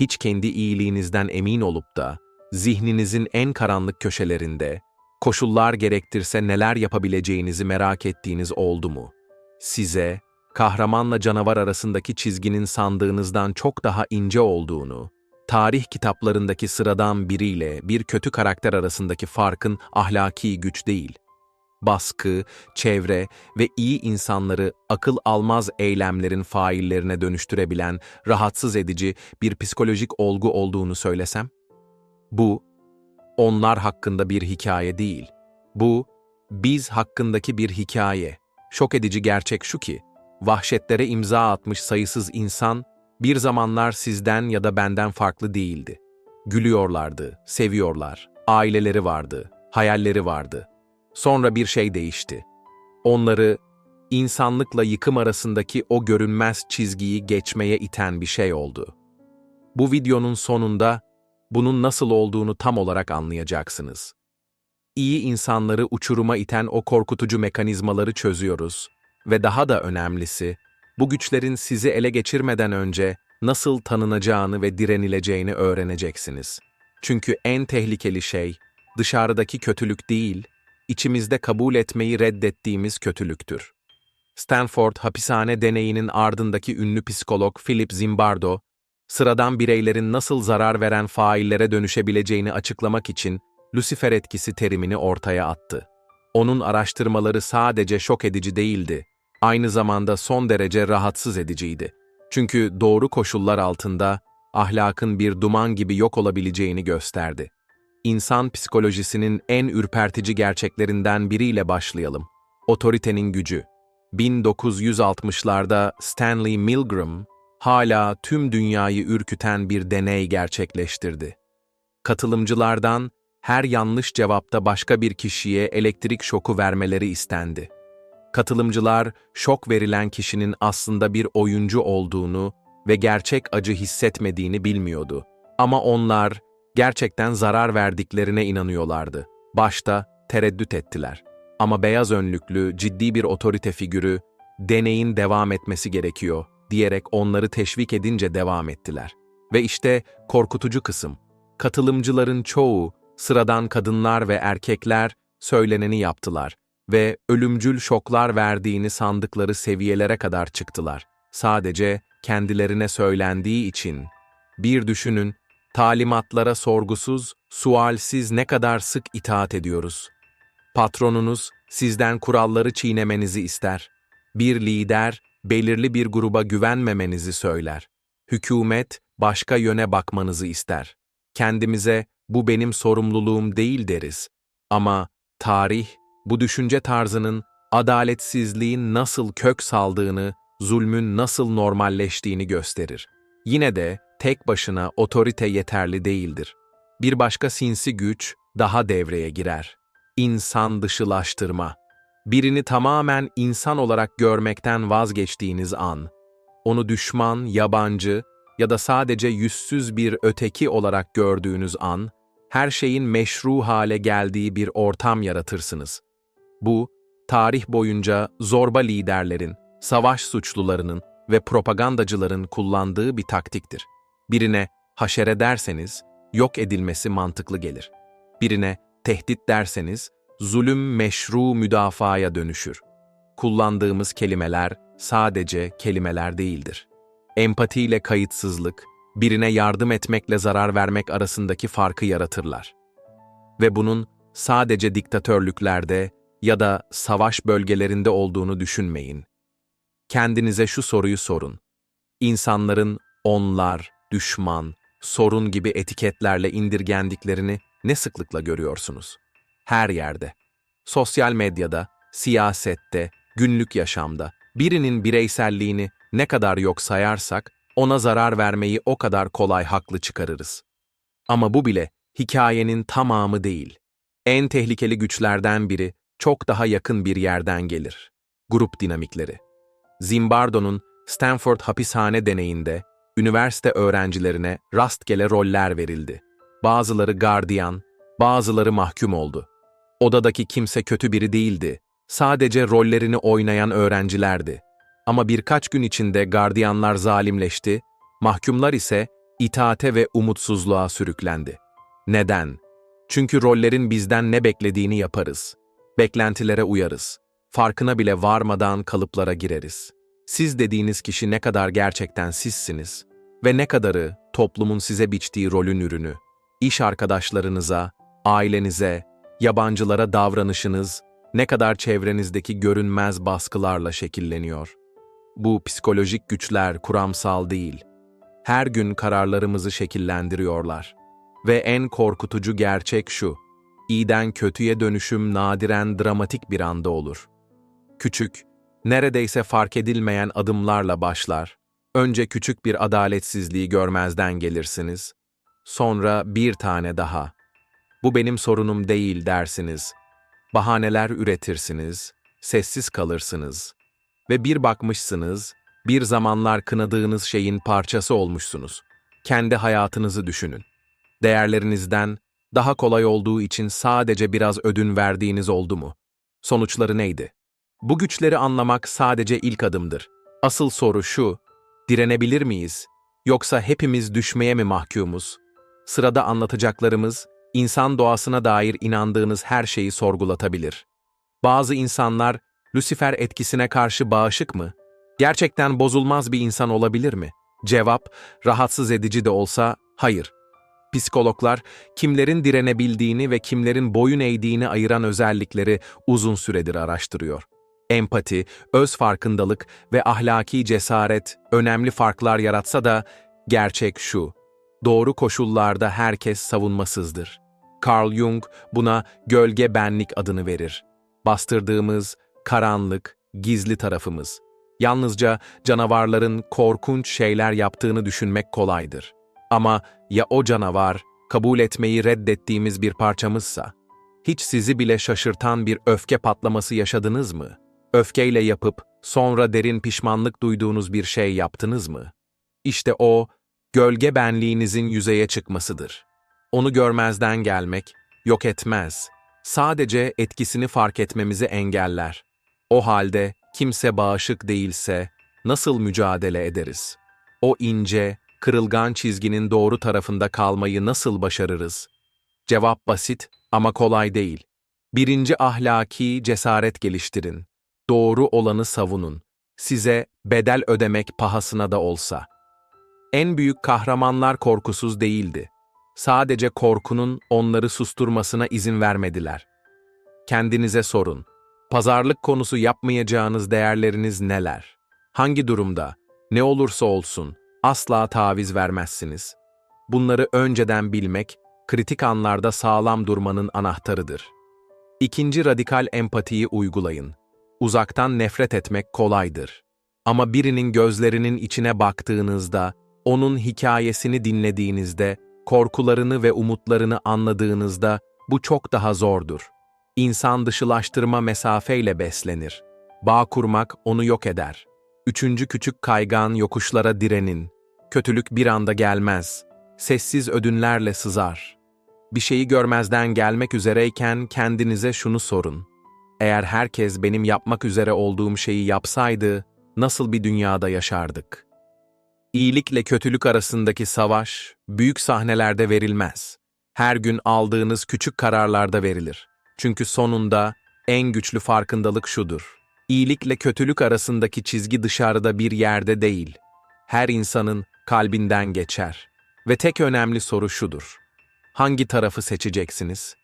hiç kendi iyiliğinizden emin olup da, zihninizin en karanlık köşelerinde, koşullar gerektirse neler yapabileceğinizi merak ettiğiniz oldu mu? Size, kahramanla canavar arasındaki çizginin sandığınızdan çok daha ince olduğunu, tarih kitaplarındaki sıradan biriyle bir kötü karakter arasındaki farkın ahlaki güç değil, baskı, çevre ve iyi insanları akıl almaz eylemlerin faillerine dönüştürebilen rahatsız edici bir psikolojik olgu olduğunu söylesem? Bu, onlar hakkında bir hikaye değil. Bu, biz hakkındaki bir hikaye. Şok edici gerçek şu ki, vahşetlere imza atmış sayısız insan, bir zamanlar sizden ya da benden farklı değildi. Gülüyorlardı, seviyorlar, aileleri vardı, hayalleri vardı. Sonra bir şey değişti. Onları, insanlıkla yıkım arasındaki o görünmez çizgiyi geçmeye iten bir şey oldu. Bu videonun sonunda bunun nasıl olduğunu tam olarak anlayacaksınız. İyi insanları uçuruma iten o korkutucu mekanizmaları çözüyoruz ve daha da önemlisi, bu güçlerin sizi ele geçirmeden önce nasıl tanınacağını ve direnileceğini öğreneceksiniz. Çünkü en tehlikeli şey dışarıdaki kötülük değil, içimizde kabul etmeyi reddettiğimiz kötülüktür. Stanford hapishane deneyinin ardındaki ünlü psikolog Philip Zimbardo, sıradan bireylerin nasıl zarar veren faillere dönüşebileceğini açıklamak için Lucifer etkisi terimini ortaya attı. Onun araştırmaları sadece şok edici değildi, aynı zamanda son derece rahatsız ediciydi. Çünkü doğru koşullar altında ahlakın bir duman gibi yok olabileceğini gösterdi. İnsan psikolojisinin en ürpertici gerçeklerinden biriyle başlayalım. Otoritenin gücü. 1960'larda Stanley Milgram hala tüm dünyayı ürküten bir deney gerçekleştirdi. Katılımcılardan her yanlış cevapta başka bir kişiye elektrik şoku vermeleri istendi. Katılımcılar şok verilen kişinin aslında bir oyuncu olduğunu ve gerçek acı hissetmediğini bilmiyordu. Ama onlar gerçekten zarar verdiklerine inanıyorlardı. Başta tereddüt ettiler. Ama beyaz önlüklü, ciddi bir otorite figürü, deneyin devam etmesi gerekiyor diyerek onları teşvik edince devam ettiler. Ve işte korkutucu kısım. Katılımcıların çoğu, sıradan kadınlar ve erkekler söyleneni yaptılar ve ölümcül şoklar verdiğini sandıkları seviyelere kadar çıktılar. Sadece kendilerine söylendiği için. Bir düşünün, talimatlara sorgusuz, sualsiz ne kadar sık itaat ediyoruz. Patronunuz sizden kuralları çiğnemenizi ister. Bir lider belirli bir gruba güvenmemenizi söyler. Hükümet başka yöne bakmanızı ister. Kendimize bu benim sorumluluğum değil deriz. Ama tarih bu düşünce tarzının adaletsizliğin nasıl kök saldığını, zulmün nasıl normalleştiğini gösterir. Yine de tek başına otorite yeterli değildir. Bir başka sinsi güç daha devreye girer. İnsan dışılaştırma. Birini tamamen insan olarak görmekten vazgeçtiğiniz an, onu düşman, yabancı ya da sadece yüzsüz bir öteki olarak gördüğünüz an, her şeyin meşru hale geldiği bir ortam yaratırsınız. Bu, tarih boyunca zorba liderlerin, savaş suçlularının ve propagandacıların kullandığı bir taktiktir. Birine haşere derseniz, yok edilmesi mantıklı gelir. Birine tehdit derseniz, zulüm meşru müdafaya dönüşür. Kullandığımız kelimeler sadece kelimeler değildir. Empatiyle kayıtsızlık, birine yardım etmekle zarar vermek arasındaki farkı yaratırlar. Ve bunun sadece diktatörlüklerde ya da savaş bölgelerinde olduğunu düşünmeyin. Kendinize şu soruyu sorun. İnsanların onlar, düşman, sorun gibi etiketlerle indirgendiklerini ne sıklıkla görüyorsunuz? Her yerde. Sosyal medyada, siyasette, günlük yaşamda birinin bireyselliğini ne kadar yok sayarsak, ona zarar vermeyi o kadar kolay haklı çıkarırız. Ama bu bile hikayenin tamamı değil. En tehlikeli güçlerden biri çok daha yakın bir yerden gelir. Grup dinamikleri. Zimbardo'nun Stanford hapishane deneyinde üniversite öğrencilerine rastgele roller verildi. Bazıları gardiyan, bazıları mahkum oldu. Odadaki kimse kötü biri değildi. Sadece rollerini oynayan öğrencilerdi. Ama birkaç gün içinde gardiyanlar zalimleşti, mahkumlar ise itaate ve umutsuzluğa sürüklendi. Neden? Çünkü rollerin bizden ne beklediğini yaparız. Beklentilere uyarız. Farkına bile varmadan kalıplara gireriz. Siz dediğiniz kişi ne kadar gerçekten sizsiniz ve ne kadarı toplumun size biçtiği rolün ürünü. İş arkadaşlarınıza, ailenize, yabancılara davranışınız ne kadar çevrenizdeki görünmez baskılarla şekilleniyor. Bu psikolojik güçler kuramsal değil. Her gün kararlarımızı şekillendiriyorlar. Ve en korkutucu gerçek şu, iyiden kötüye dönüşüm nadiren dramatik bir anda olur. Küçük, neredeyse fark edilmeyen adımlarla başlar. Önce küçük bir adaletsizliği görmezden gelirsiniz. Sonra bir tane daha. Bu benim sorunum değil dersiniz. Bahaneler üretirsiniz, sessiz kalırsınız. Ve bir bakmışsınız, bir zamanlar kınadığınız şeyin parçası olmuşsunuz. Kendi hayatınızı düşünün. Değerlerinizden daha kolay olduğu için sadece biraz ödün verdiğiniz oldu mu? Sonuçları neydi? Bu güçleri anlamak sadece ilk adımdır. Asıl soru şu, direnebilir miyiz? Yoksa hepimiz düşmeye mi mahkumuz? Sırada anlatacaklarımız, insan doğasına dair inandığınız her şeyi sorgulatabilir. Bazı insanlar, Lucifer etkisine karşı bağışık mı? Gerçekten bozulmaz bir insan olabilir mi? Cevap, rahatsız edici de olsa, hayır. Psikologlar, kimlerin direnebildiğini ve kimlerin boyun eğdiğini ayıran özellikleri uzun süredir araştırıyor. Empati, öz farkındalık ve ahlaki cesaret önemli farklar yaratsa da gerçek şu, doğru koşullarda herkes savunmasızdır. Carl Jung buna gölge benlik adını verir. Bastırdığımız, karanlık, gizli tarafımız. Yalnızca canavarların korkunç şeyler yaptığını düşünmek kolaydır. Ama ya o canavar, kabul etmeyi reddettiğimiz bir parçamızsa? Hiç sizi bile şaşırtan bir öfke patlaması yaşadınız mı? Öfkeyle yapıp sonra derin pişmanlık duyduğunuz bir şey yaptınız mı? İşte o, gölge benliğinizin yüzeye çıkmasıdır. Onu görmezden gelmek, yok etmez. Sadece etkisini fark etmemizi engeller. O halde kimse bağışık değilse nasıl mücadele ederiz? O ince, kırılgan çizginin doğru tarafında kalmayı nasıl başarırız? Cevap basit ama kolay değil. Birinci ahlaki cesaret geliştirin. Doğru olanı savunun. Size bedel ödemek pahasına da olsa. En büyük kahramanlar korkusuz değildi. Sadece korkunun onları susturmasına izin vermediler. Kendinize sorun. Pazarlık konusu yapmayacağınız değerleriniz neler? Hangi durumda, ne olursa olsun, asla taviz vermezsiniz. Bunları önceden bilmek, kritik anlarda sağlam durmanın anahtarıdır. İkinci radikal empatiyi uygulayın. Uzaktan nefret etmek kolaydır. Ama birinin gözlerinin içine baktığınızda, onun hikayesini dinlediğinizde, korkularını ve umutlarını anladığınızda bu çok daha zordur. İnsan dışılaştırma mesafeyle beslenir. Bağ kurmak onu yok eder. Üçüncü küçük kaygan yokuşlara direnin. Kötülük bir anda gelmez. Sessiz ödünlerle sızar. Bir şeyi görmezden gelmek üzereyken kendinize şunu sorun. Eğer herkes benim yapmak üzere olduğum şeyi yapsaydı, nasıl bir dünyada yaşardık? İyilikle kötülük arasındaki savaş, büyük sahnelerde verilmez. Her gün aldığınız küçük kararlarda verilir. Çünkü sonunda en güçlü farkındalık şudur. İyilikle kötülük arasındaki çizgi dışarıda bir yerde değil. Her insanın kalbinden geçer. Ve tek önemli soru şudur. Hangi tarafı seçeceksiniz?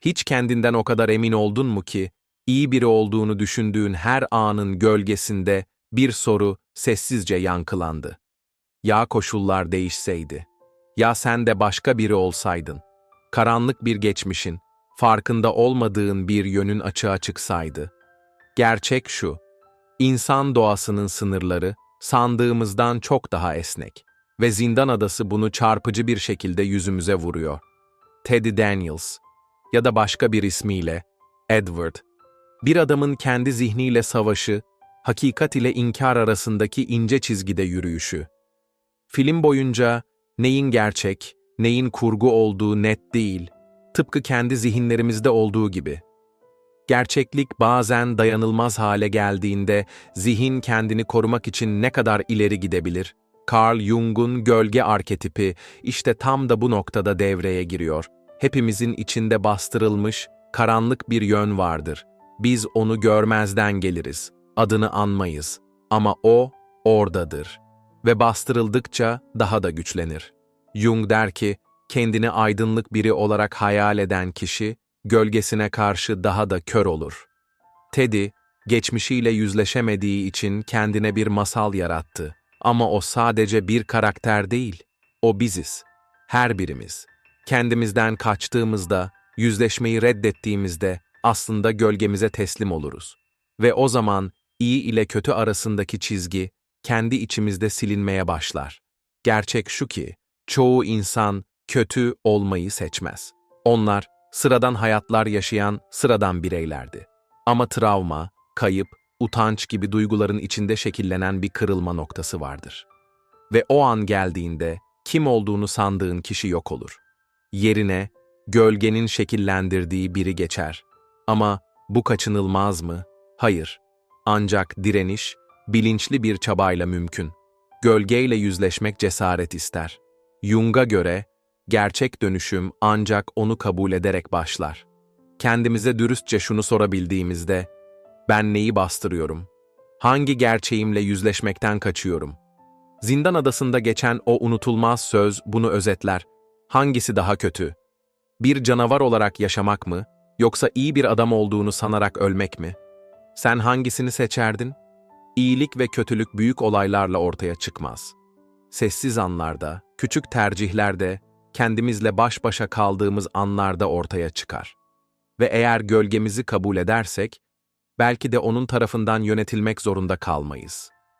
Hiç kendinden o kadar emin oldun mu ki, iyi biri olduğunu düşündüğün her anın gölgesinde bir soru sessizce yankılandı. Ya koşullar değişseydi? Ya sen de başka biri olsaydın? Karanlık bir geçmişin, farkında olmadığın bir yönün açığa çıksaydı. Gerçek şu, insan doğasının sınırları sandığımızdan çok daha esnek ve Zindan Adası bunu çarpıcı bir şekilde yüzümüze vuruyor. Teddy Daniels ya da başka bir ismiyle Edward, bir adamın kendi zihniyle savaşı, hakikat ile inkar arasındaki ince çizgide yürüyüşü. Film boyunca neyin gerçek, neyin kurgu olduğu net değil, tıpkı kendi zihinlerimizde olduğu gibi. Gerçeklik bazen dayanılmaz hale geldiğinde zihin kendini korumak için ne kadar ileri gidebilir? Carl Jung'un gölge arketipi işte tam da bu noktada devreye giriyor. Hepimizin içinde bastırılmış, karanlık bir yön vardır. Biz onu görmezden geliriz, adını anmayız. Ama o, oradadır. Ve bastırıldıkça daha da güçlenir. Jung der ki, kendini aydınlık biri olarak hayal eden kişi, gölgesine karşı daha da kör olur. Teddy, geçmişiyle yüzleşemediği için kendine bir masal yarattı. Ama o sadece bir karakter değil, o biziz. Her birimiz. Kendimizden kaçtığımızda, yüzleşmeyi reddettiğimizde aslında gölgemize teslim oluruz. Ve o zaman iyi ile kötü arasındaki çizgi kendi içimizde silinmeye başlar. Gerçek şu ki, çoğu insan kötü olmayı seçmez. Onlar sıradan hayatlar yaşayan sıradan bireylerdi. Ama travma, kayıp, utanç gibi duyguların içinde şekillenen bir kırılma noktası vardır. Ve o an geldiğinde kim olduğunu sandığın kişi yok olur. Yerine gölgenin şekillendirdiği biri geçer. Ama bu kaçınılmaz mı? Hayır. Ancak direniş, bilinçli bir çabayla mümkün. Gölgeyle yüzleşmek cesaret ister. Jung'a göre, gerçek dönüşüm ancak onu kabul ederek başlar. Kendimize dürüstçe şunu sorabildiğimizde, ben neyi bastırıyorum? Hangi gerçeğimle yüzleşmekten kaçıyorum? Zindan adasında geçen o unutulmaz söz bunu özetler. Hangisi daha kötü? Bir canavar olarak yaşamak mı, yoksa iyi bir adam olduğunu sanarak ölmek mi? Sen hangisini seçerdin? İyilik ve kötülük büyük olaylarla ortaya çıkmaz. Sessiz anlarda, küçük tercihlerde, kendimizle baş başa kaldığımız anlarda ortaya çıkar. Ve eğer gölgemizi kabul edersek, belki de onun tarafından yönetilmek zorunda kalmayız.